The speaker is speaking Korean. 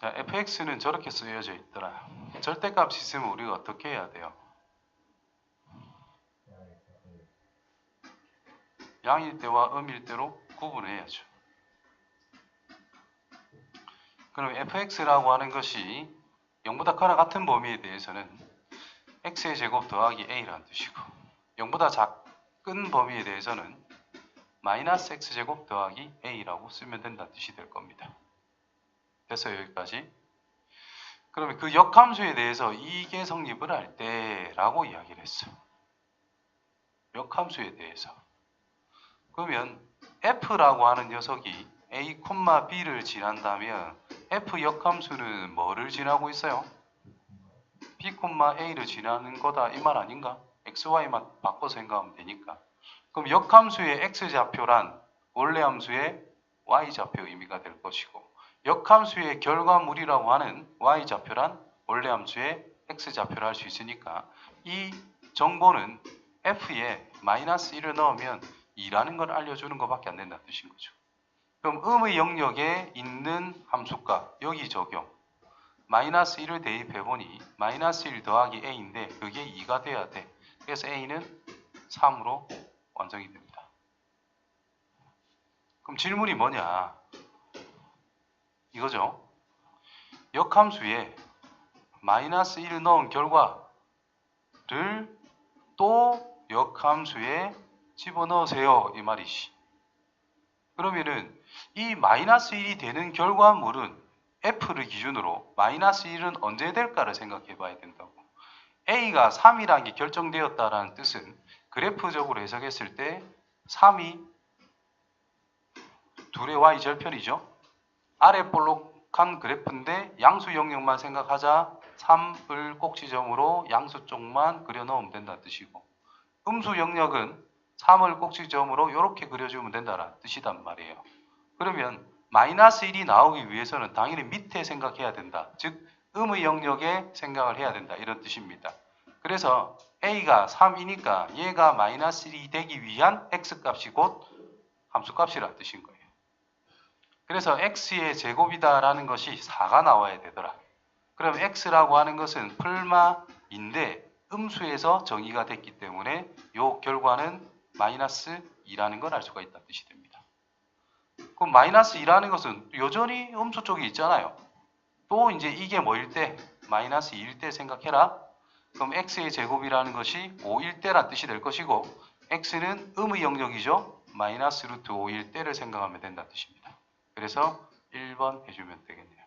자, fx는 저렇게 쓰여져 있더라. 절대값 있으면 우리가 어떻게 해야 돼요? 양일 때와 음일 때로 구분해야죠. 그럼 fx라고 하는 것이 0보다 커나 같은 범위에 대해서는 x의 제곱 더하기 a라는 뜻이고 0보다 작은 범위에 대해서는 마이너스 x제곱 더하기 a라고 쓰면 된다는 뜻이 될 겁니다. 됐어요 여기까지? 그러면 그 역함수에 대해서 이게 성립을 할 때라고 이야기를 했어. 역함수에 대해서. 그러면 f라고 하는 녀석이 a, b를 지난다면 f 역함수는 뭐를 지나고 있어요? b, a를 지나는 거다 이 말 아닌가? x, y만 바꿔서 생각하면 되니까. 그럼 역함수의 x좌표란 원래 함수의 y좌표 의미가 될 것이고 역함수의 결과물이라고 하는 y좌표란 원래 함수의 x좌표를 할 수 있으니까 이 정보는 f에 마이너스 1을 넣으면 2라는 걸 알려주는 것밖에 안 된다는 뜻인 거죠. 그럼 음의 영역에 있는 함수값 여기 적용 마이너스 1을 대입해보니 마이너스 1 더하기 a인데 그게 2가 돼야 돼. 그래서 a는 3으로 완성이 됩니다. 그럼 질문이 뭐냐? 이거죠. 역함수에 마이너스 1을 넣은 결과를 또 역함수에 집어넣으세요. 이 말이시. 그러면은 이 마이너스 1이 되는 결과물은 f를 기준으로 마이너스 1은 언제 될까를 생각해 봐야 된다고. a가 3이라는 게 결정되었다라는 뜻은 그래프적으로 해석했을 때 3이 둘의 y 절편이죠. 아래 볼록한 그래프인데 양수 영역만 생각하자 3을 꼭지점으로 양수 쪽만 그려 넣으면 된다는 뜻이고 음수 영역은 3을 꼭지점으로 이렇게 그려주면 된다는 뜻이단 말이에요. 그러면 마이너스 1이 나오기 위해서는 당연히 밑에 생각해야 된다. 즉 음의 영역에 생각을 해야 된다. 이런 뜻입니다. 그래서 a가 3이니까 얘가 마이너스 1이 되기 위한 x값이 곧 함수값이라는 뜻인 거예요. 그래서 x의 제곱이다라는 것이 4가 나와야 되더라. 그럼 x라고 하는 것은 풀마인데 음수에서 정의가 됐기 때문에 요 결과는 마이너스 2라는 걸 알 수가 있다는 뜻이 됩니다. 그럼 마이너스 2라는 것은 여전히 음수 쪽에 있잖아요. 또 이제 이게 뭐일 때? 마이너스 2일 때 생각해라. 그럼 x의 제곱이라는 것이 5일 때란 뜻이 될 것이고 x는 음의 영역이죠. 마이너스 루트 5일 때를 생각하면 된다는 뜻입니다. 그래서 1번 해주면 되겠네요.